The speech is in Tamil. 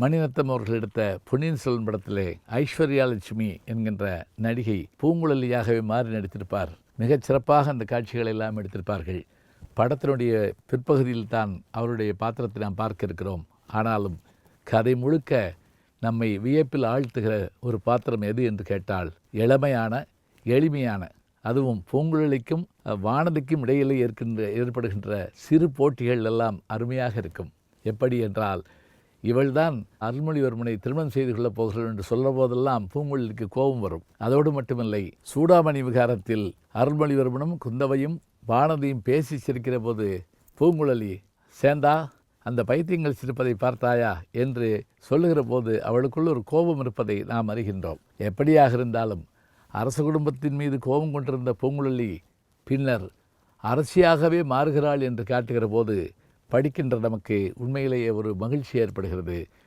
மணிரத்னம் அவர்கள் எடுத்த பொன்னியின் செல்வன் படத்திலே ஐஸ்வர்யா லட்சுமி என்கின்ற நடிகை பூங்குழலியாகவே மாறி நடித்திருப்பார். மிகச் சிறப்பாக அந்த காட்சிகளை எல்லாம் எடுத்திருப்பார்கள். படத்தினுடைய பிற்பகுதியில் தான் அவருடைய பாத்திரத்தை நாம் பார்க்க இருக்கிறோம். ஆனாலும் கதை முழுக்க நம்மை வியப்பில் ஆழ்த்துகிற ஒரு பாத்திரம் எது என்று கேட்டால் இளமையான எளிமையான அதுவும் பூங்குழலிக்கும் வானதிக்கும் இடையிலே ஏற்கின்ற ஏற்படுகின்ற சிறு போட்டிகள் எல்லாம் அருமையாக இருக்கும். எப்படி என்றால் இவள்தான் அருள்மொழிவர்மனை திருமணம் செய்து கொள்ளப் போகிறாள் என்று சொல்ல போதெல்லாம் பூங்குழலிக்கு கோபம் வரும். அதோடு மட்டுமில்லை சூடாமணி விகாரத்தில் அருள்மொழிவர்மனும் குந்தவையும் வானதியும் பேசி சிரிக்கிற போது பூங்குழலி சேந்தா அந்த பைத்தியங்கள் சிரிப்பதை பார்த்தாயா? என்று சொல்லுகிற போது அவளுக்குள் ஒரு கோபம் இருப்பதை நாம் அறிகின்றோம். எப்படியாக இருந்தாலும் அரச குடும்பத்தின் மீது கோபம் கொண்டிருந்த பூங்குழலி பின்னர் அரசியாகவே மாறுகிறாள் என்று காட்டுகிற போது படிக்கின்ற நமக்கு உண்மையிலேயே ஒரு மகிழ்ச்சி ஏற்படுகிறது.